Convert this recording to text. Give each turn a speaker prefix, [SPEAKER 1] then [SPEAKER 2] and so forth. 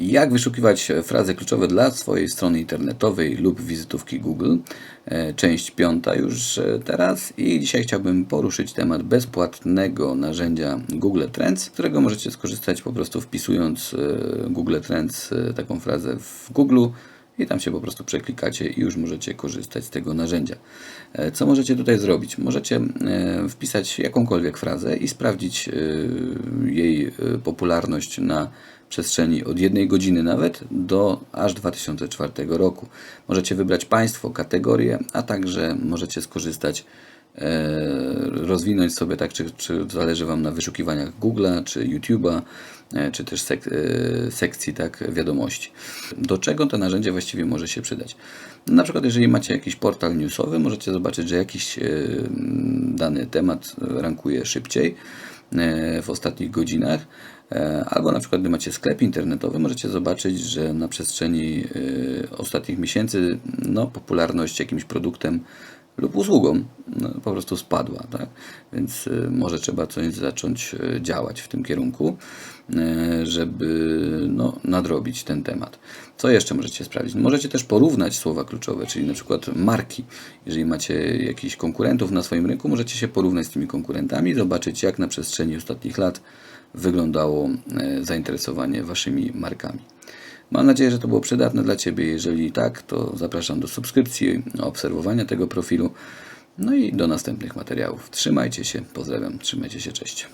[SPEAKER 1] Jak wyszukiwać frazy kluczowe dla swojej strony internetowej lub wizytówki Google? E, Część piąta już e, teraz i dzisiaj chciałbym poruszyć temat bezpłatnego narzędzia Google Trends, którego możecie skorzystać po prostu wpisując e, Google Trends e, taką frazę w Google i tam się po prostu przeklikacie i już możecie korzystać z tego narzędzia. E, Co możecie tutaj zrobić? Możecie e, wpisać jakąkolwiek frazę i sprawdzić e, jej e, popularność na przestrzeni od jednej godziny nawet do aż 2004 roku. Możecie wybrać państwo, kategorię, a także możecie skorzystać rozwinąć sobie tak, czy, czy zależy Wam na wyszukiwaniach Google'a, czy YouTube'a, e, czy też sek, e, sekcji tak, wiadomości. Do czego to narzędzie właściwie może się przydać? Na przykład, jeżeli macie jakiś portal newsowy, możecie zobaczyć, że jakiś e, dany temat rankuje szybciej e, w ostatnich godzinach. E, Albo na przykład, gdy macie sklep internetowy, możecie zobaczyć, że na przestrzeni e, ostatnich miesięcy no, popularność jakimś produktem lub usługą no, po prostu spadła. Tak? Więc y, może trzeba coś zacząć y, działać w tym kierunku, y, żeby no, nadrobić ten temat. Co jeszcze możecie sprawdzić? Możecie też porównać słowa kluczowe, czyli na przykład marki. Jeżeli macie jakichś konkurentów na swoim rynku, możecie się porównać z tymi konkurentami, zobaczyć jak na przestrzeni ostatnich lat wyglądało zainteresowanie waszymi markami. Mam nadzieję, że to było przydatne dla Ciebie. Jeżeli tak, to zapraszam do subskrypcji, obserwowania tego profilu. No i do następnych materiałów. Trzymajcie się, pozdrawiam, trzymajcie się, cześć.